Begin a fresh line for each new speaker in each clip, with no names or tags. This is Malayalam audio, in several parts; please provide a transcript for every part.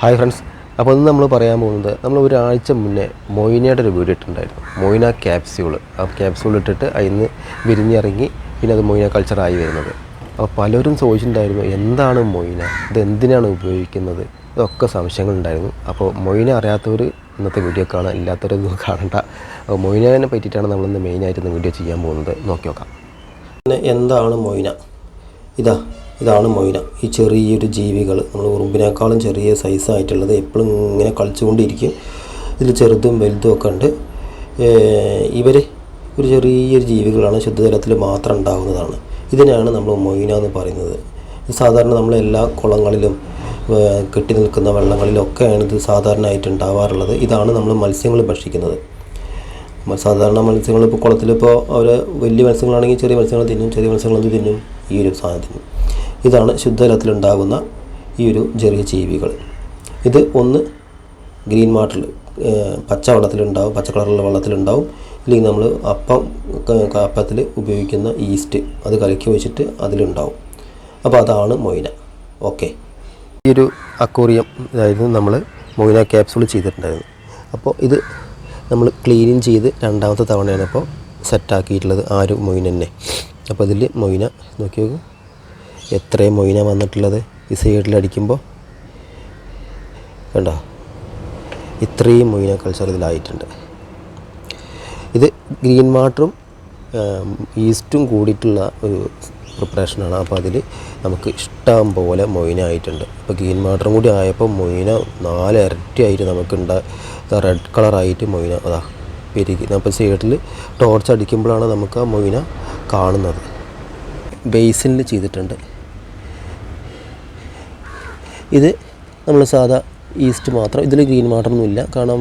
ഹായ് ഫ്രണ്ട്സ് അപ്പോൾ ഇന്ന് നമ്മൾ പറയാൻ പോകുന്നത് നമ്മൾ ഒരാഴ്ച മുന്നേ മൊയിനയുടെ ഒരു വീഡിയോ ഇട്ടിട്ടുണ്ടായിരുന്നു. മൊയിന ക്യാപ്സ്യൂൾ ആ ക്യാപ്സ്യൂൾ ഇട്ടിട്ട് അതിന്ന് വിരിഞ്ഞിറങ്ങി പിന്നെ അത് മൊയിന കൾച്ചറായി വരുന്നത്. അപ്പോൾ പലരും ചോദിച്ചിട്ടുണ്ടായിരുന്നു എന്താണ് മൊയിന? ഇത് എന്തിനാണ് ഉപയോഗിക്കുന്നത്? ഇതൊക്കെ സംശയങ്ങളുണ്ടായിരുന്നു. അപ്പോൾ മൊയിന അറിയാത്തവർ ഇന്നത്തെ വീഡിയോ കാണാൻ ഇല്ലാത്തവരൊന്നും കാണണ്ട. അപ്പോൾ മൊയിനയെ പറ്റിയിട്ടാണ് നമ്മളിന്ന് മെയിനായിട്ട് ഇന്ന് വീഡിയോ ചെയ്യാൻ പോകുന്നത്. നോക്കി നോക്കാം. പിന്നെ എന്താണ് മൊയിന? ഇതാ ഇതാണ് മൊയ്ന. ഈ ചെറിയൊരു ജീവികൾ നമ്മൾ ഉറുമ്പിനേക്കാളും ചെറിയ സൈസായിട്ടുള്ളത് എപ്പോഴും ഇങ്ങനെ കളിച്ചുകൊണ്ടിരിക്കും. ഇതിൽ ചെറുതും വലുതും ഒക്കെ ഉണ്ട്. ഇവർ ഒരു ചെറിയൊരു ജീവികളാണ് ശുദ്ധജലത്തിൽ മാത്രം ഉണ്ടാകുന്നതാണ്. ഇതിനെയാണ് നമ്മൾ മൊയ്ന എന്ന് പറയുന്നത്. സാധാരണ നമ്മൾ എല്ലാ കുളങ്ങളിലും കെട്ടി നിൽക്കുന്ന വെള്ളങ്ങളിലൊക്കെയാണ് ഇത് സാധാരണയായിട്ട് ഉണ്ടാവാറുള്ളത്. ഇതാണ് നമ്മൾ മത്സ്യങ്ങൾ ഭക്ഷിക്കുന്നത്. സാധാരണ മത്സ്യങ്ങൾ ഇപ്പോൾ കുളത്തിലിപ്പോൾ അവർ വലിയ മത്സ്യങ്ങളാണെങ്കിൽ ചെറിയ മത്സ്യങ്ങൾ തിന്നും ചെറിയ മത്സ്യങ്ങൾ തിന്നും ഈ ഒരു സാധനം തിന്നും ഇതാണ് ശുദ്ധജലത്തിലുണ്ടാകുന്ന ഈ ഒരു ചെറിയ ജീവികൾ. ഇത് ഒന്ന് ഗ്രീൻ വാട്ടറിൽ പച്ച വെള്ളത്തിലുണ്ടാവും പച്ച കളറുള്ള വെള്ളത്തിലുണ്ടാവും. അല്ലെങ്കിൽ നമ്മൾ അപ്പം അപ്പത്തിൽ ഉപയോഗിക്കുന്ന ഈസ്റ്റ് അത് കലക്കി വെച്ചിട്ട് അതിലുണ്ടാവും. അപ്പോൾ അതാണ് മൊയ്ന. ഓക്കെ. ഈ ഒരു അക്വേറിയം ഇതായിരുന്നു നമ്മൾ മൊയ്ന ക്യാപ്സൂൾ ചെയ്തിട്ടുണ്ടായിരുന്നു അപ്പോൾ ഇത് നമ്മൾ ക്ലീനിങ് ചെയ്ത് രണ്ടാമത്തെ തവണയാണ് ഇപ്പോൾ സെറ്റാക്കിയിട്ടുള്ളത് ആ ഒരു മൊയ്നെന്നെ അപ്പോൾ ഇതിൽ മൊയ്ന നോക്കി നോക്കൂ. എത്രയും മൊയിന വന്നിട്ടുള്ളത് ഈ സൈഡിൽ അടിക്കുമ്പോൾ കണ്ടോ? ഇത്രയും മൊയിന കൾച്ചർ ഇതിലായിട്ടുണ്ട്. ഇത് ഗ്രീൻ വാട്ടറും ഈസ്റ്റും കൂടിയിട്ടുള്ള ഒരു പ്രിപ്പറേഷനാണ് അപ്പോൾ അതിൽ നമുക്ക് ഇഷ്ടം പോലെ മൊയിന ആയിട്ടുണ്ട്. അപ്പോൾ ഗ്രീൻ വാട്ടറും കൂടി ആയപ്പോൾ മൊയിന നാല് ഇരട്ടിയായിട്ട് നമുക്ക് ഉണ്ടാ റെഡ് കളറായിട്ട് മൊയിന അതാ പെരുകി അപ്പോൾ സൈഡിൽ ടോർച്ച് അടിക്കുമ്പോഴാണ് നമുക്ക് ആ മൊയിന കാണുന്നത്. ബേസിനിൽ ചെയ്തിട്ടുണ്ട്. ഇത് നമ്മൾ സാധാ ഈസ്റ്റ് മാത്രം ഇതിൽ ഗ്രീൻ വാട്ടറൊന്നും ഇല്ല കാരണം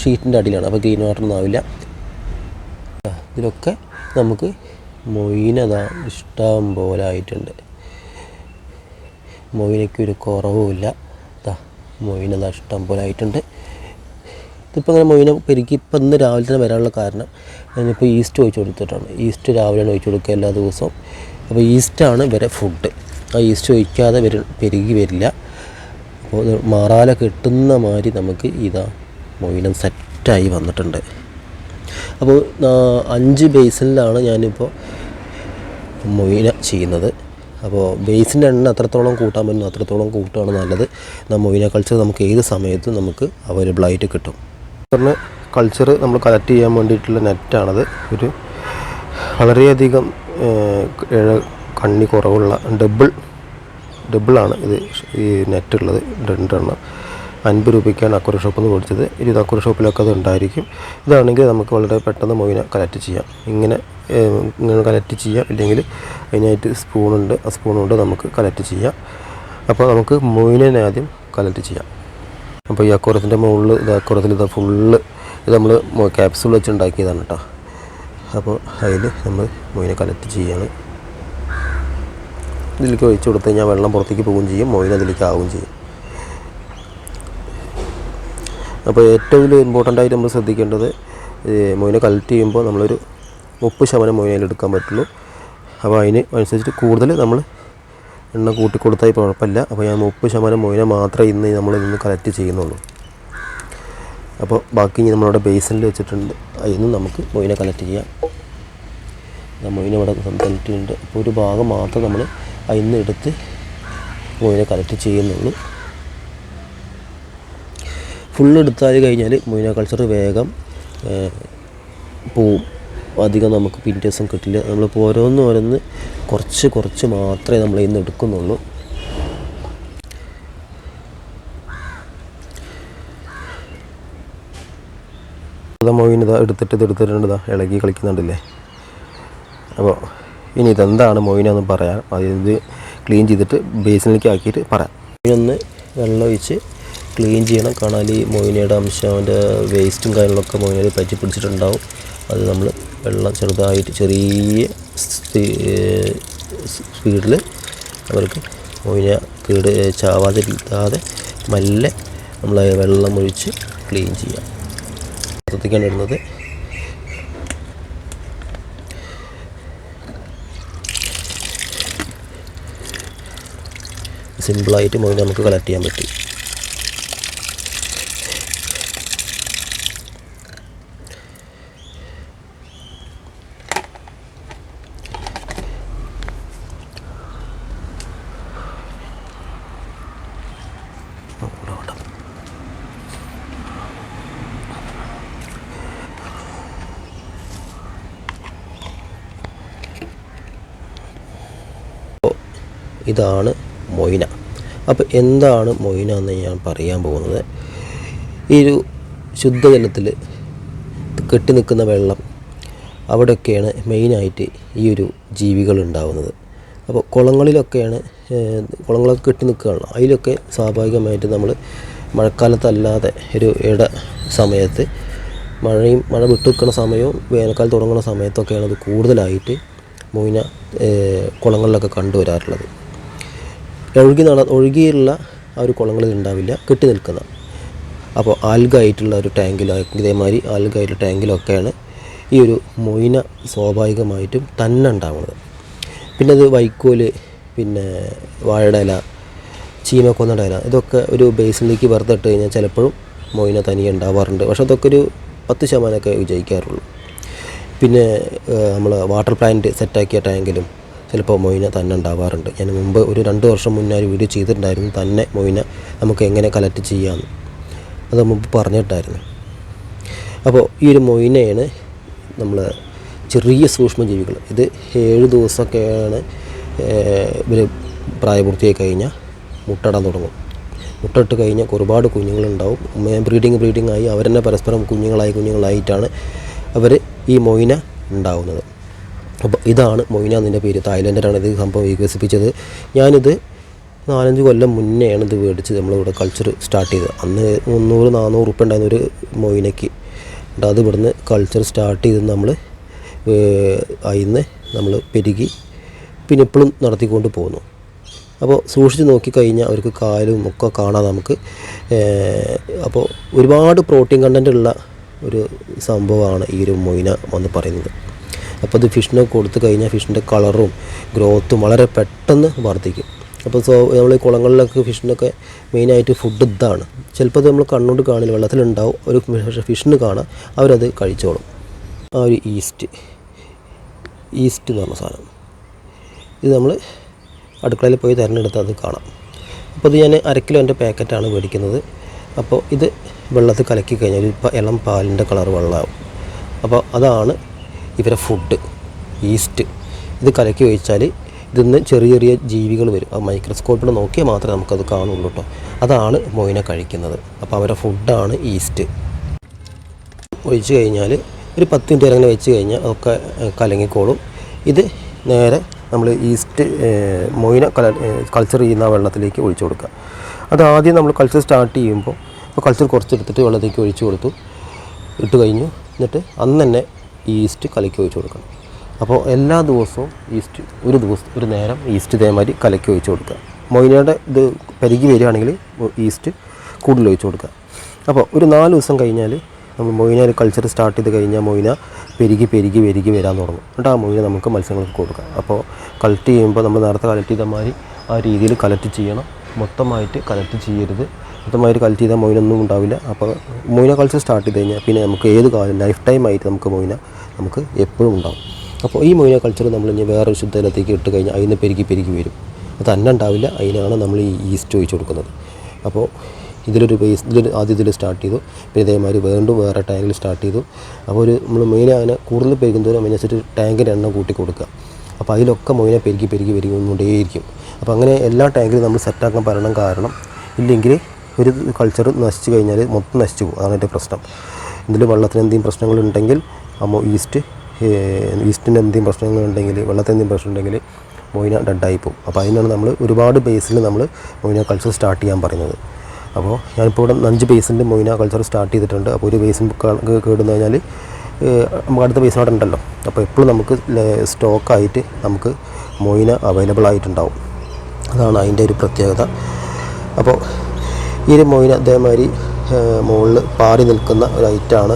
ഷീറ്റിന്റെ അടിയിലാണ്. അപ്പോൾ ഗ്രീൻ വാട്ടറൊന്നും ആവില്ല ഇതിലൊക്കെ നമുക്ക് മൊയിനതാ ഇഷ്ടം പോലെ ആയിട്ടുണ്ട്. മൊയിനയ്ക്ക് ഒരു കുറവുമില്ല. ദാ മൊയിനതാ ഇഷ്ടം പോലെ ആയിട്ടുണ്ട്. ഇതിപ്പോൾ അങ്ങനെ മൊയിനെ പെരുക്കി ഇപ്പം ഇന്ന് രാവിലെ തന്നെ വരാനുള്ള കാരണം ഞാനിപ്പോൾ ഈസ്റ്റ് ഒഴിച്ചു കൊടുത്തിട്ടാണ്. ഈസ്റ്റ് രാവിലെയാണ് ഒഴിച്ചു കൊടുക്കുക എല്ലാ ദിവസവും. അപ്പോൾ ഈസ്റ്റാണ് വരെ ഫുഡ്. ആ ഈസ്റ്റ് ഒഴിക്കാതെ വരും പെരുകി വരില്ല. അപ്പോൾ മാറാല കെട്ടുന്ന മാതിരി നമുക്ക് ഇതാ മൊയിനം സെറ്റായി വന്നിട്ടുണ്ട്. അപ്പോൾ അഞ്ച് ബേസിലാണ് ഞാനിപ്പോൾ മൊയിന ചെയ്യുന്നത്. അപ്പോൾ ബേസിന്റെ എണ്ണം എത്രത്തോളം കൂട്ടാൻ പറ്റുന്നു അത്രത്തോളം കൂട്ടുകയാണ് നല്ലത്. മൊയിന കൾച്ചർ നമുക്ക് ഏത് സമയത്തും നമുക്ക് അവൈലബിൾ ആയിട്ട് കിട്ടും. പറഞ്ഞ കൾച്ചർ നമ്മൾ കളക്ട് ചെയ്യാൻ വേണ്ടിയിട്ടുള്ള നെറ്റാണത് ഒരു വളരെയധികം കണ്ണി കുറവുള്ള ഡബിൾ ഡബിളാണ് ഇത്. ഈ നെറ്റ് ഉള്ളത്. രണ്ടെണ്ണം. അൻപത് രൂപയ്ക്കാണ് അക്വറി ഷോപ്പിൽ നിന്ന് മേടിച്ചത്. ഇത് അക്വറി ഷോപ്പിലൊക്കെ അത് ഉണ്ടായിരിക്കും. ഇതാണെങ്കിൽ നമുക്ക് വളരെ പെട്ടെന്ന് മൊയിനെ കലക്റ്റ് ചെയ്യാം. ഇങ്ങനെ ഇങ്ങനെ കലക്റ്റ് ചെയ്യാം. ഇല്ലെങ്കിൽ അതിനായിട്ട് സ്പൂണുണ്ട് ആ സ്പൂണുണ്ട് നമുക്ക് കലക്റ്റ് ചെയ്യാം. അപ്പോൾ നമുക്ക് മൊയിനെ ആദ്യം കലക്റ്റ് ചെയ്യാം. അപ്പോൾ ഈ അക്വറത്തിന്റെ മുകളിൽ ഇത് അക്വറത്തിൽ ഇത് ഫുള്ള് ഇത് നമ്മൾ ക്യാപ്സൂൾ വെച്ച് ഉണ്ടാക്കിയതാണ് കേട്ടോ അപ്പോൾ അതിൽ നമ്മൾ മൊയിനെ കലക്റ്റ് ചെയ്യാണ്. ഇതിലേക്ക് ഒഴിച്ച് കൊടുത്തു കഴിഞ്ഞാൽ വെള്ളം പുറത്തേക്ക് പോവുകയും ചെയ്യും മൊയിൻ അതിലേക്ക് ആവുകയും ചെയ്യും. അപ്പോൾ ഏറ്റവും ഇമ്പോർട്ടന്റ് ആയിട്ട് നമ്മൾ ശ്രദ്ധിക്കേണ്ടത് മൊയിനെ കളക്ട് ചെയ്യുമ്പോൾ നമ്മളൊരു മുപ്പത് ശതമാനം മൊയിനയിൽ എടുക്കാൻ പറ്റുള്ളൂ. അപ്പോൾ അതിന് അനുസരിച്ചിട്ട് കൂടുതൽ നമ്മൾ എണ്ണ കൂട്ടി കൊടുത്താൽ ഇപ്പോൾ കുഴപ്പമില്ല. അപ്പോൾ ഞാൻ മുപ്പത് ശതമാനം മൊയിനെ മാത്രമേ ഇന്ന് നമ്മൾ ഇന്ന് കളക്ട് ചെയ്യുന്നുള്ളൂ. അപ്പോൾ ബാക്കി ഇനി നമ്മളവിടെ ബേസിനിൽ വെച്ചിട്ടുണ്ട്. അതിൽ നമുക്ക് മൊയിനെ കളക്ട് ചെയ്യാം. മൊയിനെ ഇവിടെ കളക്ട് ചെയ്യുന്നുണ്ട് അപ്പോൾ ഒരു ഭാഗം മാത്രം നമ്മൾ അതിൽ നിന്ന് എടുത്ത് മൊയിനെ കളക്ട് ചെയ്യുന്നുള്ളൂ. ഫുൾ എടുത്താൽ കഴിഞ്ഞാൽ മൊയിന കൾച്ചർ വേഗം പോവും. അധികം നമുക്ക് പിന്റേഴ്സും കിട്ടില്ല. നമ്മളിപ്പോൾ ഓരോന്ന് ഓരോന്ന് കുറച്ച് കുറച്ച് മാത്രമേ നമ്മൾ ഇന്ന് എടുക്കുന്നുള്ളൂ. മൊയിൻ ഇതാ എടുത്തിട്ട് ഇത് എടുത്തിട്ടുണ്ടതാ ഇളകി കളിക്കുന്നുണ്ടല്ലേ? അപ്പോൾ ഇനി ഇതെന്താണ് മൊയിനെന്ന് പറയാം അത് ഇത് ക്ലീൻ ചെയ്തിട്ട് ബേസിനിലേക്ക് ആക്കിയിട്ട് പറയാം. ഒന്ന് വെള്ളം ഒഴിച്ച് ക്ലീൻ ചെയ്യണം. കാണാൻ ഈ മൊയിനയുടെ അംശം അവന്റെ വേസ്റ്റും കാര്യങ്ങളൊക്കെ മൊയിനയിൽ പറ്റി പിടിച്ചിട്ടുണ്ടാവും. അത് നമ്മൾ വെള്ളം ചെറുതായിട്ട് ചെറിയ സ്പീഡിൽ അവർക്ക് മൊയിന കേട് ചാവാതിരിക്കാതെ മെല്ലെ നമ്മൾ വെള്ളം ഒഴിച്ച് ക്ലീൻ ചെയ്യാം. ശ്രദ്ധിക്കാൻ സിമ്പിളായിട്ട് മുഴുവൻ നമുക്ക് കളക്ട് ചെയ്യാൻ പറ്റും. ഇതാണ് മൊയ്ന. അപ്പോൾ എന്താണ് മൊയ്ന എന്ന് ഞാൻ പറയാൻ പോകുന്നത്? ഈ ഒരു ശുദ്ധജലത്തിൽ കെട്ടി നിൽക്കുന്ന വെള്ളം അവിടെയൊക്കെയാണ് മെയിനായിട്ട് ഈ ഒരു ജീവികൾ ഉണ്ടാവുന്നത്. അപ്പോൾ കുളങ്ങളിലൊക്കെയാണ് കുളങ്ങളൊക്കെ കെട്ടി നിൽക്കുകയാണ്. അതിലൊക്കെ സ്വാഭാവികമായിട്ട് നമ്മൾ മഴക്കാലത്തല്ലാതെ ഒരു ഇട സമയത്ത് മഴയും മഴ വിട്ടു നിൽക്കുന്ന സമയവും വേനൽക്കാലം തുടങ്ങുന്ന സമയത്തൊക്കെയാണ് അത് കൂടുതലായിട്ട് മൊയ്ന കുളങ്ങളിലൊക്കെ കണ്ടുവരാറുള്ളത്. ഒഴുകി നട ഒഴുകിയുള്ള ആ ഒരു കുളങ്ങളിൽ ഉണ്ടാവില്ല കെട്ടി നിൽക്കുന്ന. അപ്പോൾ ആൽഗായിട്ടുള്ള ഒരു ടാങ്കിലോ ഇതേമാതിരി ആൽഗായിട്ടുള്ള ടാങ്കിലൊക്കെയാണ് ഈ ഒരു മൊയിന സ്വാഭാവികമായിട്ടും തന്നെ ഉണ്ടാവുന്നത്. പിന്നെ അത് വൈക്കോൽ പിന്നെ ചീമക്കൊന്നയുടെ ഇല ഇതൊക്കെ ഒരു ബേസിലേക്ക് വെറുതെ കഴിഞ്ഞാൽ ചിലപ്പോഴും മൊയിന തനിയെ ഉണ്ടാവാറുണ്ട്. പക്ഷെ അതൊക്കെ ഒരു പത്ത് ശതമാനമൊക്കെ വിജയിക്കാറുള്ളൂ. പിന്നെ നമ്മൾ വാട്ടർ പ്ലാന്റ് സെറ്റാക്കിയ ടാങ്കിലും ചിലപ്പോൾ മൊയ്ന തന്നെ ഉണ്ടാവാറുണ്ട്. ഞാൻ മുമ്പ് ഒരു രണ്ട് വർഷം മുന്നേ ഒരു വീഡിയോ ചെയ്തിട്ടുണ്ടായിരുന്നു. തന്നെ മൊയ്ന നമുക്ക് എങ്ങനെ കലക്ട് ചെയ്യാമെന്ന് അത് മുമ്പ് പറഞ്ഞിട്ടായിരുന്നു. അപ്പോൾ ഈ ഒരു മൊയ്നയാണ് നമ്മൾ ചെറിയ സൂക്ഷ്മജീവികൾ. ഇത് ഏഴ് ദിവസമൊക്കെയാണ് ഇവർ പ്രായപൂർത്തിയായി കഴിഞ്ഞാൽ മുട്ടയിടാൻ തുടങ്ങും. മുട്ടയിട്ട് കഴിഞ്ഞാൽ ഒരുപാട് കുഞ്ഞുങ്ങളുണ്ടാവും. ബ്രീഡിങ് ബ്രീഡിങ് ആയി. അവരെന്നെ പരസ്പരം കുഞ്ഞുങ്ങളായി കുഞ്ഞുങ്ങളായിട്ടാണ് അവർ ഈ മൊയ്ന ഉണ്ടാവുന്നത്. അപ്പോൾ ഇതാണ് മൊയ്ന എന്നതിന്റെ പേര്. തായ്ലൻഡിലാണ് ഇത് സംഭവം വികസിപ്പിച്ചത്. ഞാനിത് നാലഞ്ച് കൊല്ലം മുന്നെയാണ് ഇത് മേടിച്ച് നമ്മളിവിടെ കൾച്ചർ സ്റ്റാർട്ട് ചെയ്തത്. അന്ന് മുന്നൂറ് നാനൂറ് റുപ്യ ഉണ്ടായിരുന്ന ഒരു മൊയ്നയ്ക്ക്. എന്നിട്ട് അത് ഇവിടുന്ന് കൾച്ചർ സ്റ്റാർട്ട് ചെയ്ത് നമ്മൾ അതിന്ന് നമ്മൾ പെരുകി പിന്നെ ഇപ്പോഴും നടത്തിക്കൊണ്ട് പോകുന്നു. അപ്പോൾ സൂക്ഷിച്ച് നോക്കിക്കഴിഞ്ഞാൽ അവർക്ക് കാലും ഒക്കെ കാണാം നമുക്ക്. അപ്പോൾ ഒരുപാട് പ്രോട്ടീൻ കണ്ടന്റ് ഉള്ള ഒരു സംഭവമാണ് ഈ ഒരു മൊയ്ന എന്ന് പറയുന്നത്. അപ്പോൾ ഇത് ഫിഷിനെ കൊടുത്തു കഴിഞ്ഞാൽ ഫിഷിന്റെ കളറും ഗ്രോത്തും വളരെ പെട്ടെന്ന് വർദ്ധിക്കും. അപ്പോൾ സോ നമ്മൾ ഈ കുളങ്ങളിലൊക്കെ ഫിഷിനൊക്കെ മെയിനായിട്ട് ഫുഡ് ഇതാണ്. ചിലപ്പോൾ അത് നമ്മൾ കണ്ണുകൊണ്ട് കാണില്ല വെള്ളത്തിലുണ്ടാവും. ഒരു ഫിഷിന് കാണാം അവരത് കഴിച്ചോളും. ആ ഒരു ഈസ്റ്റ് ഈസ്റ്റ് എന്ന് പറഞ്ഞ സാധനം. ഇത് നമ്മൾ അടുക്കളയിൽ പോയി തിരഞ്ഞെടുത്ത് അത് കാണാം. അപ്പോൾ ഇത് ഞാൻ അരക്കിലോ എന്റെ പാക്കറ്റാണ് മേടിക്കുന്നത്. അപ്പോൾ ഇത് വെള്ളത്തിൽ കലക്കി കഴിഞ്ഞാൽ ഒരു ഇളം പാലിന്റെ കളർ വെള്ളമാവും. അപ്പോൾ അതാണ് ഇവരെ ഫുഡ് ഈസ്റ്റ് ഇത് കലക്കി വെച്ചാൽ ഇതിന്ന് ചെറിയ ചെറിയ ജീവികൾ വരും. ആ മൈക്രോസ്കോപ്പിൽ നോക്കിയാൽ മാത്രമേ നമുക്കത് കാണുള്ളൂ കേട്ടോ അതാണ് മൊയിനെ കഴിക്കുന്നത്. അപ്പോൾ അവരുടെ ഫുഡാണ് ഈസ്റ്റ് ഒഴിച്ച് കഴിഞ്ഞാൽ ഒരു പത്ത് മിനിറ്റ് അങ്ങനെ വെച്ച് കഴിഞ്ഞാൽ അതൊക്കെ കലങ്ങിക്കോളും. ഇത് നേരെ നമ്മൾ ഈസ്റ്റ് മൊയിന കല കൾച്ചർ ചെയ്യുന്ന വെള്ളത്തിലേക്ക് ഒഴിച്ചു കൊടുക്കുക. അത് ആദ്യം നമ്മൾ കൾച്ചർ സ്റ്റാർട്ട് ചെയ്യുമ്പോൾ ഇപ്പോൾ കൾച്ചർ കുറച്ചെടുത്തിട്ട് വെള്ളത്തിലേക്ക് ഒഴിച്ചു കൊടുത്തു. ഇട്ട് കഴിഞ്ഞു. എന്നിട്ട് അന്ന് തന്നെ ഈസ്റ്റ് കലക്കി ഒഴിച്ചു കൊടുക്കണം. അപ്പോൾ എല്ലാ ദിവസവും ഈസ്റ്റ് ഒരു ദിവസം ഒരു നേരം ഈസ്റ്റ് ഇതേമാതിരി കലക്കി ഒഴിച്ചു കൊടുക്കുക. മൊയിനയുടെ ഇത് പെരുകി വരികയാണെങ്കിൽ ഈസ്റ്റ് കൂടുതൽ ഒഴിച്ചു കൊടുക്കുക. അപ്പോൾ ഒരു നാല് ദിവസം കഴിഞ്ഞാൽ നമ്മൾ മൊയിന ഒരു കൾച്ചർ സ്റ്റാർട്ട് ചെയ്ത് കഴിഞ്ഞാൽ മൊയിന പെരുകി പെരുകി പെരുകി വരാൻ തുടങ്ങും. എന്നിട്ട് ആ മൊയിന നമുക്ക് മത്സ്യങ്ങൾക്ക് കൊടുക്കാം. അപ്പോൾ കളക്ട് ചെയ്യുമ്പോൾ നമ്മൾ നേരത്തെ കളക്ട് ചെയ്ത മാതിരി ആ രീതിയിൽ കളക്ട് ചെയ്യണം. മൊത്തമായിട്ട് കളക്ട് ചെയ്യരുത്. മൊത്തമായിട്ട് കളിച്ച് ചെയ്താൽ മൊയിനൊന്നും ഉണ്ടാവില്ല. അപ്പോൾ മൊയിന കളിച്ച് സ്റ്റാർട്ട് ചെയ്ത് കഴിഞ്ഞാൽ പിന്നെ നമുക്ക് ഏത് കാലം ലൈഫ് ടൈം ആയിട്ട് നമുക്ക് മൊയിന നമുക്ക് എപ്പോഴും ഉണ്ടാവും. അപ്പോൾ ഈ മൊയിന കൾച്ചർ നമ്മൾ ഇനി വേറൊരു ശുദ്ധജലത്തേക്ക് ഇട്ട് കഴിഞ്ഞാൽ അതിന് പെരുകി പെരുകി വരും. അത് തന്നെ ഉണ്ടാവില്ല അതിനാണ് നമ്മൾ ഈ ഈസ്റ്റ് ഒഴിച്ച് കൊടുക്കുന്നത്. അപ്പോൾ ഇതിലൊരു ബേസ് ഇതിൽ ആദ്യം ഇതിൽ സ്റ്റാർട്ട് ചെയ്തു. പിന്നെ ഇതേമാതിരി വേണ്ടും വേറെ ടാങ്കിൽ സ്റ്റാർട്ട് ചെയ്തു. അപ്പോൾ ഒരു നമ്മൾ മെയിൻ അങ്ങനെ കൂടുതൽ പെരുകുന്നതോറും അതിനനുസരിച്ച് ടാങ്കിന്റെ എണ്ണം കൂട്ടി കൊടുക്കുക. അപ്പോൾ അതിലൊക്കെ മൊയിനെ പെരുകി പെരുകി പെരുകി കൊണ്ടേയിരിക്കും. അപ്പോൾ അങ്ങനെ എല്ലാ ടാങ്കിലും നമ്മൾ സെറ്റാക്കാൻ പറയണം കാരണം ഇല്ലെങ്കിൽ ഒരു കൾച്ചർ നശിച്ചു കഴിഞ്ഞാൽ മൊത്തം നശിച്ചു പോകും. അതാണ് എന്റെ പ്രശ്നം. ഇതിൽ വെള്ളത്തിന് എന്തെങ്കിലും പ്രശ്നങ്ങളുണ്ടെങ്കിൽ അമ്മ ഈസ്റ്റ് ഈസ്റ്റിന് എന്തെങ്കിലും പ്രശ്നങ്ങളുണ്ടെങ്കിൽ വെള്ളത്തിന് എന്തെങ്കിലും പ്രശ്നമുണ്ടെങ്കിൽ മൊയിന ഡെഡായി പോകും. അപ്പോൾ അതിനാണ് നമ്മൾ ഒരുപാട് ബേസിൽ നമ്മൾ മൊയിന കൾച്ചർ സ്റ്റാർട്ട് ചെയ്യാൻ പറയുന്നത്. അപ്പോൾ ഞാനിപ്പോൾ ഇവിടെ അഞ്ച് ബേസിന്റെ മൊയിന കൾച്ചർ സ്റ്റാർട്ട് ചെയ്തിട്ടുണ്ട്. അപ്പോൾ ഒരു ബേസിൻ കേടുന്നു കഴിഞ്ഞാൽ നമുക്ക് അടുത്ത ബേസിൻ അവിടെ ഉണ്ടല്ലോ. അപ്പോൾ എപ്പോഴും നമുക്ക് സ്റ്റോക്കായിട്ട് നമുക്ക് മൊയിന അവൈലബിൾ ആയിട്ടുണ്ടാവും. അതാണ് അതിന്റെ ഒരു പ്രത്യേകത. അപ്പോൾ ഈ മൊയിന അതേമാതിരി മുകളിൽ പാറി നിൽക്കുന്ന ഒരു ഐറ്റാണ്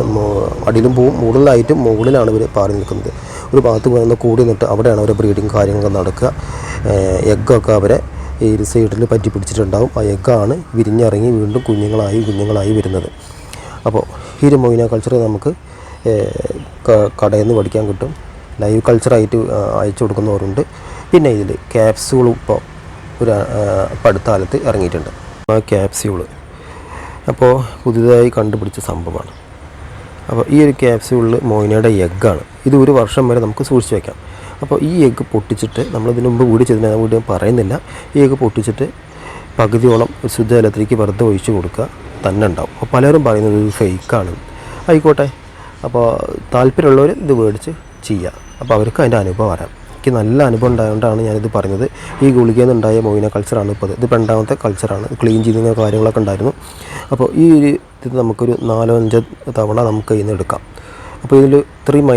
അടിയിലും പോവും. മുകളിലായിട്ടും മുകളിലാണ് ഇവർ പാറി നിൽക്കുന്നത്. ഒരു ഭാഗത്ത് വന്ന് കൂടി നിന്നിട്ട് അവിടെയാണ് അവരെ ബ്രീഡിങ് കാര്യങ്ങളൊക്കെ നടക്കുക. എഗ്ഗൊക്കെ അവരെ ഈ സൈഡിൽ പറ്റി പിടിച്ചിട്ടുണ്ടാവും. ആ എഗ്ഗാണ് വിരിഞ്ഞിറങ്ങി വീണ്ടും കുഞ്ഞുങ്ങളായി കുഞ്ഞുങ്ങളായി വരുന്നത്. അപ്പോൾ ഈ ഒരു മൊയിന കൾച്ചർ നമുക്ക് കടയിൽ നിന്ന് പഠിക്കാൻ കിട്ടും. ലൈവ് കൾച്ചറായിട്ട് അയച്ചു കൊടുക്കുന്നവരുണ്ട്. പിന്നെ ഇതിൽ ക്യാപ്സുകളും ഇപ്പോൾ ഒരു പടുത്താലത്ത് ഇറങ്ങിയിട്ടുണ്ട്. ആ ക്യാപ്സ്യൂൾ അപ്പോൾ പുതിയതായി കണ്ടുപിടിച്ച സംഭവമാണ്. അപ്പോൾ ഈ ഒരു ക്യാപ്സ്യൂളിൽ മോയിനയുടെ എഗ്ഗാണ് ഇത് ഒരു വർഷം വരെ നമുക്ക് സൂക്ഷിച്ച് വയ്ക്കാം അപ്പോൾ ഈ എഗ്ഗ് പൊട്ടിച്ചിട്ട് നമ്മളിതിന് മുമ്പ് വീട് ചെയ്തതിന് ഞാൻ വീട് പറയുന്നില്ല. ഈ എഗ്ഗ് പൊട്ടിച്ചിട്ട് പകുതിയോളം ശുദ്ധജലത്തിലേക്ക് വെറുതെ ഒഴിച്ച് കൊടുക്കുക തന്നെ ഉണ്ടാവും. അപ്പോൾ പലരും പറയുന്നത് ഇത് ഫേക്കാണ് ആയിക്കോട്ടെ. അപ്പോൾ താല്പര്യമുള്ളവർ ഇത് മേടിച്ച് ചെയ്യുക അപ്പോൾ അവർക്ക് അതിന്റെ അനുഭവം വരാം. എനിക്ക് നല്ല അനുഭവം ഉണ്ടായതുകൊണ്ടാണ് ഞാനിത് പറഞ്ഞത്. ഈ ഗുളികയിൽ നിന്നുണ്ടായ മോയിന കൾച്ചറാണ് ഇപ്പോൾ ഇത് രണ്ടാമത്തെ കൾച്ചറാണ് ക്ലീൻ ചെയ്യുന്ന കാര്യങ്ങളൊക്കെ ഉണ്ടായിരുന്നു. അപ്പോൾ ഈ ഒരു ഇത് നമുക്കൊരു നാലോ അഞ്ചോ തവണ നമുക്ക് ഇതിൽ നിന്ന് എടുക്കാം. അപ്പോൾ ഇതിൽ ഇത്രയും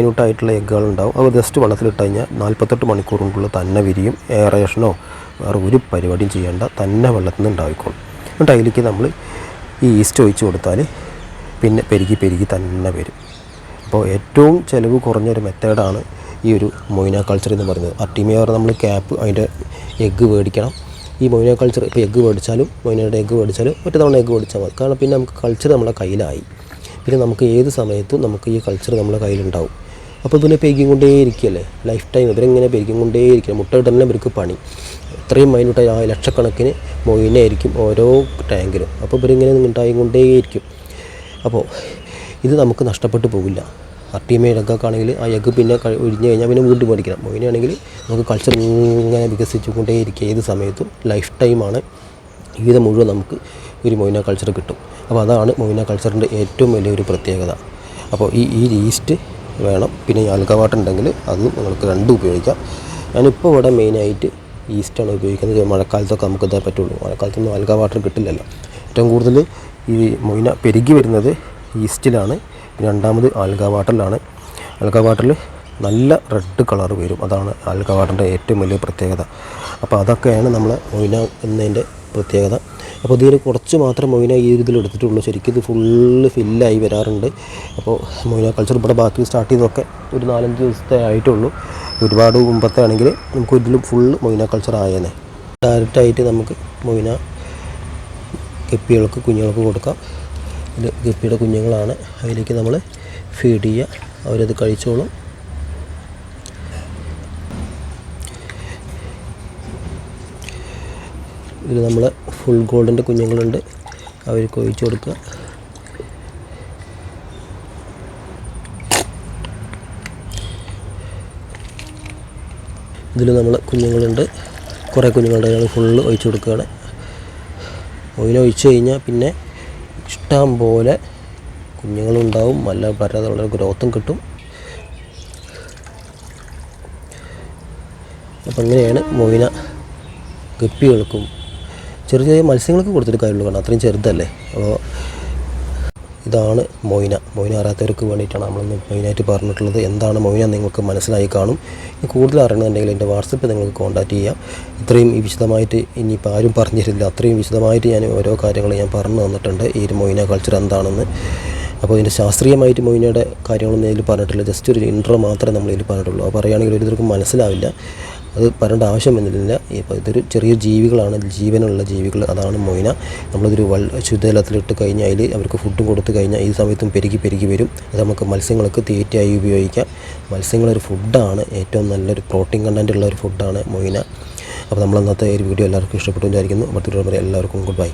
എഗ്ഗുകൾ ഉണ്ടാവും. അത് ജസ്റ്റ് വെള്ളത്തിലിട്ട് കഴിഞ്ഞാൽ നാൽപ്പത്തെട്ട് മണിക്കൂർ കൊണ്ടുള്ള തന്നെ വിരിയും. എയറേഷനോ വേറെ ഒരു പരിപാടിയും ചെയ്യേണ്ട തന്നെ വെള്ളത്തിൽ നിന്ന് ഉണ്ടായിക്കോളും എന്നിട്ട് അതിലേക്ക് നമ്മൾ ഈ ഈസ്റ്റ് ഒഴിച്ച് കൊടുത്താൽ പിന്നെ പെരുകി പെരുകി തന്നെ വരും. അപ്പോൾ ഏറ്റവും ചിലവ് കുറഞ്ഞൊരു മെത്തേഡാണ് ഈ ഒരു മൊയ്ന കൾച്ചർ എന്ന് പറയുന്നത്. അർട്ടിമിയ പറഞ്ഞാൽ നമ്മൾ ക്യാപ്പ് അതിന്റെ എഗ്ഗ് മേടിക്കണം ഈ മൊയ്ന കൾച്ചർ ഇപ്പോൾ എഗ്ഗ് മേടിച്ചാലും മൊയ്നയുടെ എഗ്ഗ് മേടിച്ചാലും ഒറ്റ തവണ എഗ്ഗ് മേടിച്ചാൽ മതി. കാരണം പിന്നെ നമുക്ക് കൾച്ചർ നമ്മുടെ കയ്യിലായി. പിന്നെ നമുക്ക് ഏത് സമയത്തും നമുക്ക് ഈ കൾച്ചർ നമ്മുടെ കയ്യിലുണ്ടാവും. അപ്പോൾ ഇതിനെ പെരുകിയും കൊണ്ടേ ഇരിക്കുകയല്ലേ ലൈഫ് ടൈം ഇവരെങ്ങനെ പെരുകിയും കൊണ്ടേ ഇരിക്കുക മുട്ട ഇടന്നെ ഇവർക്ക് പണി. ഇത്രയും മൈന്യൂട്ടായി ആ ലക്ഷക്കണക്കിന് മൊയിനായിരിക്കും ഓരോ ടാങ്കിലും അപ്പോൾ ഇവരിങ്ങനെ ഉണ്ടായി കൊണ്ടേയിരിക്കും അപ്പോൾ ഇത് നമുക്ക് നഷ്ടപ്പെട്ടു പോകില്ല അർട്ടിമയുടെ എഗ്ഗൊക്കെ ആണെങ്കിൽ ആ എഗ്ഗ് പിന്നെ ഒഴിഞ്ഞു കഴിഞ്ഞാൽ പിന്നെ വീണ്ടും മേടിക്കണം മൊയിനാണെങ്കിൽ നമുക്ക് കൾച്ചർ ഇങ്ങനെ വികസിച്ചു കൊണ്ടേയിരിക്കുക ഏത് സമയത്തും ലൈഫ് ടൈമാണ് ജീവിതം മുഴുവൻ നമുക്ക് ഒരു മൊയ്ന കൾച്ചർ കിട്ടും. അപ്പോൾ അതാണ് മൊയ്ന കൾച്ചറിന്റെ ഏറ്റവും വലിയൊരു പ്രത്യേകത. അപ്പോൾ ഈ ഈ ഈസ്റ്റ് വേണം. പിന്നെ ഈ ആൽക്കവാട്ട് ഉണ്ടെങ്കിൽ അതും നിങ്ങൾക്ക് രണ്ടും ഉപയോഗിക്കാം. ഞാനിപ്പോൾ ഇവിടെ മെയിനായിട്ട് ഈസ്റ്റാണ് ഉപയോഗിക്കുന്നത്. മഴക്കാലത്തൊക്കെ നമുക്ക് ഇതേ പറ്റുള്ളൂ. മഴക്കാലത്തൊന്നും ആൽക്ക വാട്ടർ കിട്ടില്ലല്ലോ. ഏറ്റവും കൂടുതൽ ഈ മൊയ്ന പെരുകി വരുന്നത് ഈസ്റ്റിലാണ് രണ്ടാമത് ആൽഗ വാട്ടറിലാണ്. ആൽഗ വാട്ടറിൽ നല്ല റെഡ് കളർ വരും. അതാണ് ആൽഗ വാട്ടറിന്റെ ഏറ്റവും വലിയ പ്രത്യേകത. അപ്പോൾ അതൊക്കെയാണ് നമ്മൾ മൊയ്ന എന്നതിന്റെ പ്രത്യേകത. അപ്പോൾ ഇതിന് കുറച്ച് മാത്രം മൊയ്ന ഈ രീതിയിൽ എടുത്തിട്ടുള്ളൂ. ശരിക്കും ഇത് ഫുള്ള് ഫില്ലായി വരാറുണ്ട്. അപ്പോൾ മൊയ്ന കൾച്ചർ ഇവിടെ ബാക്കി സ്റ്റാർട്ട് ചെയ്തൊക്കെ ഒരു നാലഞ്ച് ദിവസത്തെ ആയിട്ടുള്ളൂ. ഒരുപാട് മുമ്പത്തെ ആണെങ്കിൽ നമുക്ക് ഇതിലും ഫുള്ള് മൊയ്ന കൾച്ചർ ആയേനെ. ഡയറക്റ്റായിട്ട് നമുക്ക് മൊയ്ന കെപ്പികൾക്ക് കുഞ്ഞുങ്ങൾക്ക് കൊടുക്കാം. ഇത് ഗപ്പിയുടെ കുഞ്ഞുങ്ങളാണ്. അതിലേക്ക് നമ്മൾ ഫീഡ് ചെയ്യുക. അവരത് കഴിച്ചോളും. ഇതിൽ നമ്മൾ ഫുൾ ഗോൾഡിന്റെ കുഞ്ഞുങ്ങളുണ്ട്. അവർക്ക് ഒഴിച്ചു കൊടുക്കുക. ഇതിൽ നമ്മൾ കുഞ്ഞുങ്ങളുണ്ട്. കുറേ കുഞ്ഞുങ്ങളുടെ ഫുള്ള് ഒഴിച്ചു കൊടുക്കുകയാണ്. ഒഴിച്ച് കഴിഞ്ഞാൽ പിന്നെ ഇഷ്ടം പോലെ കുഞ്ഞുങ്ങളുണ്ടാവും. നല്ല പരാതുള്ള ഗ്രോത്തും കിട്ടും. അപ്പം അങ്ങനെയാണ് മൊയിന ഗപ്പികൾക്കും ചെറിയ ചെറിയ മത്സ്യങ്ങൾക്ക് കൊടുത്തിട്ട് കാര്യമുള്ളൂ. കാരണം അത്രയും ചെറുതല്ലേ. അപ്പോൾ ഇതാണ് മൊയ്ന. മൊയ്ന അറിയാത്തവർക്ക് വേണ്ടിയിട്ടാണ് നമ്മളിന്ന് മെയിനായിട്ട് പറഞ്ഞിട്ടുള്ളത്. എന്താണ് മൊയ്ന നിങ്ങൾക്ക് മനസ്സിലായി കാണും. കൂടുതൽ അറിയണമെന്നുണ്ടെങ്കിൽ എന്റെ വാട്സപ്പിൽ നിങ്ങൾക്ക് കോൺടാക്റ്റ് ചെയ്യാം. ഇത്രയും വിശദമായിട്ട് ഇനിയിപ്പോൾ ആരും പറഞ്ഞിരുന്നില്ല അത്രയും വിശദമായിട്ട് ഞാൻ ഓരോ കാര്യങ്ങൾ ഞാൻ പറഞ്ഞു തന്നിട്ടുണ്ട്. ഈ ഒരു മൊയ്ന കൾച്ചർ എന്താണെന്ന്. അപ്പോൾ ഇതിന്റെ ശാസ്ത്രീയമായിട്ട് മൊയ്നയുടെ കാര്യങ്ങളൊന്നും ഇതിൽ പറഞ്ഞിട്ടില്ല. ജസ്റ്റ് ഒരു ഇൻട്രോ മാത്രമേ നമ്മൾ ഇതിൽ പറഞ്ഞിട്ടുള്ളൂ. അപ്പോൾ പറയുകയാണെങ്കിൽ ഒരു മനസ്സിലാവില്ല. അത് പറയേണ്ട ആവശ്യം വന്നിട്ടില്ല. ഇപ്പോൾ ഇതൊരു ചെറിയ ജീവികളാണ്. ജീവനുള്ള ജീവികൾ. അതാണ് മൊയ്ന. നമ്മളിതൊരു വൾ ശുദ്ധജലത്തിലിട്ട് കഴിഞ്ഞാൽ അതിൽ അവർക്ക് ഫുഡും കൊടുത്തു കഴിഞ്ഞാൽ ഈ സമയത്തും പെരുകി പെരുകി വരും. അത് നമുക്ക് മത്സ്യങ്ങൾക്ക് തീറ്റയായി ഉപയോഗിക്കാം. മത്സ്യങ്ങളൊരു ഫുഡാണ് ഏറ്റവും നല്ലൊരു പ്രോട്ടീൻ കണ്ടന്റ് ഉള്ള ഒരു ഫുഡാണ് മൊയ്ന. അപ്പോൾ നമ്മൾ അന്നത്തെ ഒരു വീഡിയോ എല്ലാവർക്കും ഇഷ്ടപ്പെട്ടു വിചാരിക്കുന്നു. അടുത്തൊരു വരെ എല്ലാവർക്കും ഗുഡ് ബൈ